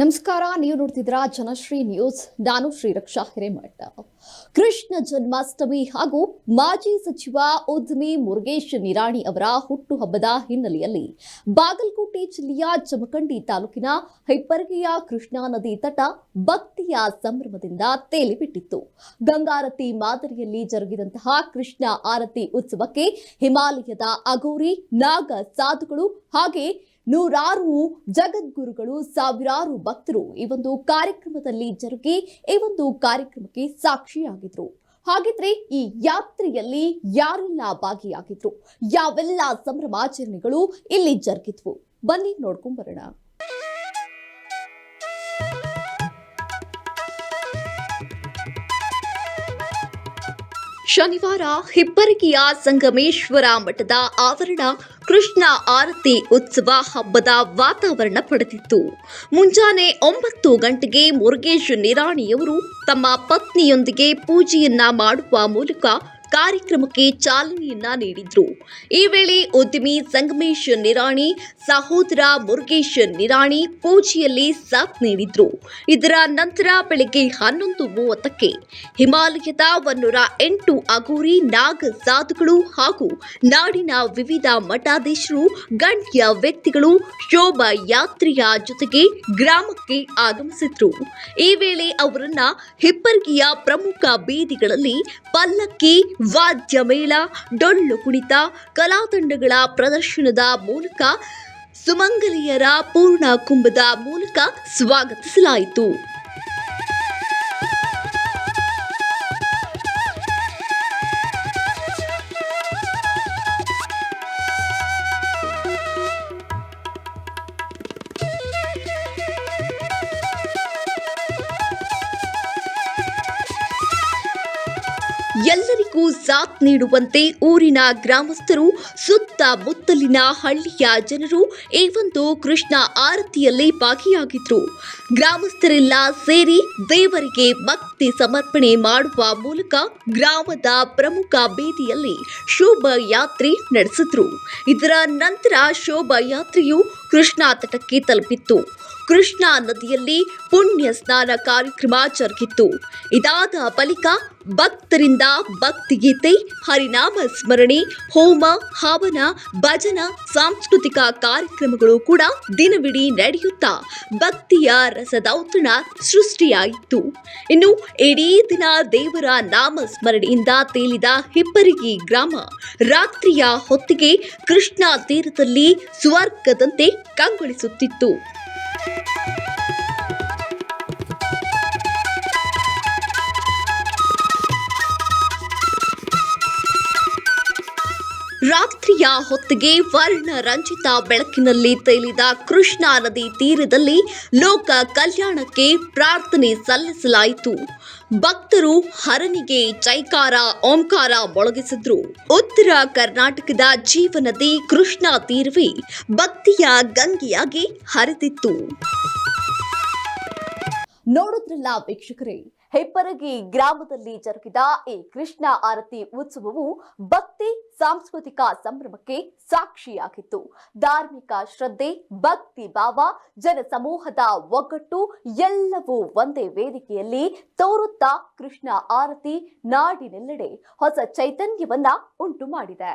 ನಮಸ್ಕಾರ, ನೀವು ನೋಡ್ತಿದ್ರ ಜನಶ್ರೀ ನ್ಯೂಸ್. ನಾನು ಶ್ರೀರಕ್ಷಾ ಹಿರೇಮಠ. ಕೃಷ್ಣ ಜನ್ಮಾಷ್ಟಮಿ ಹಾಗೂ ಮಾಜಿ ಸಚಿವ ಉದ್ಮಿ ಮುರುಗೇಶ್ ನಿರಾಣಿ ಅವರ ಹುಟ್ಟುಹಬ್ಬದ ಹಿನ್ನೆಲೆಯಲ್ಲಿ ಬಾಗಲಕೋಟೆ ಜಿಲ್ಲೆಯ ಜಮಖಂಡಿ ತಾಲೂಕಿನ ಹಿಪ್ಪರಗೆಯ ಕೃಷ್ಣಾ ನದಿ ತಟ ಭಕ್ತಿಯ ಸಂಭ್ರಮದಿಂದ ತೇಲಿಬಿಟ್ಟಿತ್ತು. ಗಂಗಾರತಿ ಮಾದರಿಯಲ್ಲಿ ಜರುಗಿದಂತಹ ಕೃಷ್ಣ ಆರತಿ ಉತ್ಸವಕ್ಕೆ ಹಿಮಾಲಯದ ಅಗೋರಿ ನಾಗ ಸಾಧುಗಳು ಹಾಗೆ ನೂರಾರು ಜಗದ್ಗುರುಗಳು, ಸಾವಿರಾರು ಭಕ್ತರು ಈ ಒಂದು ಕಾರ್ಯಕ್ರಮದಲ್ಲಿ ಜರುಗಿ ಈ ಒಂದು ಕಾರ್ಯಕ್ರಮಕ್ಕೆ ಸಾಕ್ಷಿಯಾಗಿದ್ರು. ಹಾಗಿದ್ರೆ ಈ ಯಾತ್ರೆಯಲ್ಲಿ ಯಾರೆಲ್ಲ ಭಾಗಿಯಾಗಿದ್ರು? ಯಾವೆಲ್ಲ ಸಂಭ್ರಮಾಚರಣೆಗಳು ಇಲ್ಲಿ ಜರುಗಿದ್ವು? ಬನ್ನಿ ನೋಡ್ಕೊಂಡ್ ಬರೋಣ ಶನಿವಾರ ಹಿಬ್ಬರಗಿಯ ಸಂಗಮೇಶ್ವರ ಮಠದ ಆವರಣ ಕೃಷ್ಣ ಆರತಿ ಉತ್ಸವ ಹಬ್ಬದ ವಾತಾವರಣ ಪಡೆದಿತ್ತು. ಮುಂಜಾನೆ ಒಂಬತ್ತು ಗಂಟೆಗೆ ಮುರುಗೇಶ್ ನಿರಾಣಿಯವರು ತಮ್ಮ ಪತ್ನಿಯೊಂದಿಗೆ ಪೂಜೆಯನ್ನ ಮಾಡುವ ಮೂಲಕ ಕಾರ್ಯಕ್ರಮಕ್ಕೆ ಚಾಲನೆಯನ್ನ ನೀಡಿದ್ರು. ಈ ವೇಳೆ ಉದ್ಯಮಿ ಸಂಗಮೇಶ್ ನಿರಾಣಿ, ಸಹೋದರ ಮುರುಗೇಶ್ ನಿರಾಣಿ ಪೂಜೆಯಲ್ಲಿ ಸಾಥ್ ನೀಡಿದ್ರು. ಇದರ ನಂತರ ಬೆಳಗ್ಗೆ ಹನ್ನೊಂದು ಮೂವತ್ತಕ್ಕೆ ಹಿಮಾಲಯದ ಒನ್ನೂರ ಎಂಟು ಅಗೋರಿ ನಾಗ ಸಾಧುಗಳು ಹಾಗೂ ನಾಡಿನ ವಿವಿಧ ಮಠಾಧೀಶರು, ಗಣ್ಯ ವ್ಯಕ್ತಿಗಳು ಶೋಭಾ ಯಾತ್ರೆಯ ಜೊತೆಗೆ ಗ್ರಾಮಕ್ಕೆ ಆಗಮಿಸಿದ್ರು. ಈ ವೇಳೆ ಅವರನ್ನ ಹಿಪ್ಪರ್ಗಿಯ ಪ್ರಮುಖ ಬೀದಿಗಳಲ್ಲಿ ಪಲ್ಲಕ್ಕಿ ವಾದ್ಯ ಮೇಳ ಡೊಳ್ಳು ಕುಣಿತ ಕಲಾತಂಡಗಳ ಪ್ರದರ್ಶನದ ಮೂಲಕ ಸುಮಂಗಲಿಯರ ಪೂರ್ಣ ಕುಂಭದ ಮೂಲಕ ಸ್ವಾಗತಿಸಲಾಯಿತು. ಎಲ್ಲರಿಗೂ ಸಾಥ್ ನೀಡುವಂತೆ ಊರಿನ ಗ್ರಾಮಸ್ಥರು ಸುತ್ತಮುತ್ತಲಿನ ಹಳ್ಳಿಯ ಜನರು ಈ ಒಂದು ಕೃಷ್ಣ ಆರತಿಯಲ್ಲಿ ಭಾಗಿಯಾಗಿದ್ರು. ಗ್ರಾಮಸ್ಥರೆಲ್ಲ ಸೇರಿ ದೇವರಿಗೆ ಭಕ್ತಿ ಸಮರ್ಪಣೆ ಮಾಡುವ ಮೂಲಕ ಗ್ರಾಮದ ಪ್ರಮುಖ ಬೀದಿಯಲ್ಲಿ ಶೋಭಾಯಾತ್ರೆ ನಡೆಸಿದ್ರು. ಇದರ ನಂತರ ಶೋಭಾಯಾತ್ರೆಯು ಕೃಷ್ಣಾ ತಟಕ್ಕೆ ತಲುಪಿತ್ತು. ಕೃಷ್ಣಾ ನದಿಯಲ್ಲಿ ಪುಣ್ಯ ಸ್ನಾನ ಕಾರ್ಯಕ್ರಮ ಜರುಗಿತ್ತು ಇದಾದ ಬಳಿಕ ಭಕ್ತರಿಂದ ಭಕ್ತಿಗೀತೆ, ಹರಿನಾಮ ಸ್ಮರಣೆ, ಹೋಮ, ಹವನ, ಭಜನ, ಸಾಂಸ್ಕೃತಿಕ ಕಾರ್ಯಕ್ರಮಗಳು ಕೂಡ ದಿನವಿಡೀ ನಡೆಯುತ್ತಾ ಭಕ್ತಿಯ ರಸದೌತಣ ಸೃಷ್ಟಿಯಾಯಿತು. ಇನ್ನು ಇಡೀ ದಿನ ದೇವರ ನಾಮ ಸ್ಮರಣೆಯಿಂದ ತೇಲಿದ ಹಿಪ್ಪರಿಗಿ ಗ್ರಾಮ, ರಾತ್ರಿಯ ಹೊತ್ತಿಗೆ ಕೃಷ್ಣ ತೀರದಲ್ಲಿ ಸ್ವರ್ಗದಂತೆ ಕಂಗೊಳಿಸುತ್ತಿತ್ತು. ರಾತ್ರಿಯ ಹೊತ್ತಿಗೆ ವರ್ಣ ರಂಜಿತ ಬೆಳಕಿನಲ್ಲಿ ತೇಲಿದ ಕೃಷ್ಣಾ ನದಿ ತೀರದಲ್ಲಿ ಲೋಕ ಕಲ್ಯಾಣಕ್ಕೆ ಪ್ರಾರ್ಥನೆ ಸಲ್ಲಿಸಲಾಯಿತು. ಭಕ್ತರು ಹರನಿಗೆ ಜೈಕಾರ, ಓಂಕಾರ ಮೊಳಗಿಸಿದ್ರು. ಉತ್ತರ ಕರ್ನಾಟಕದ ಜೀವನದಿ ಕೃಷ್ಣಾ ತೀರವೇ ಭಕ್ತಿಯ ಗಂಗೆಯಾಗಿ ಹರಿದಿತ್ತು. ನೋಡುತ್ತಿಲ್ಲ ವೀಕ್ಷಕರೇ ಹೆಪ್ಪರಗಿ ಗ್ರಾಮದಲ್ಲಿ ಜರುಗಿದ ಈ ಕೃಷ್ಣ ಆರತಿ ಉತ್ಸವವು ಭಕ್ತಿ, ಸಾಂಸ್ಕೃತಿಕ ಸಂಭ್ರಮಕ್ಕೆ ಸಾಕ್ಷಿಯಾಗಿತ್ತು. ಧಾರ್ಮಿಕ ಶ್ರದ್ಧೆ, ಭಕ್ತಿ ಭಾವ, ಜನಸಮೂಹದ ಒಗ್ಗಟ್ಟು ಎಲ್ಲವೂ ಒಂದೇ ವೇದಿಕೆಯಲ್ಲಿ ತೋರುತ್ತಾ ಕೃಷ್ಣ ಆರತಿ ನಾಡಿನೆಲ್ಲೆಡೆ ಹೊಸ ಚೈತನ್ಯವನ್ನ ಉಂಟು ಮಾಡಿದೆ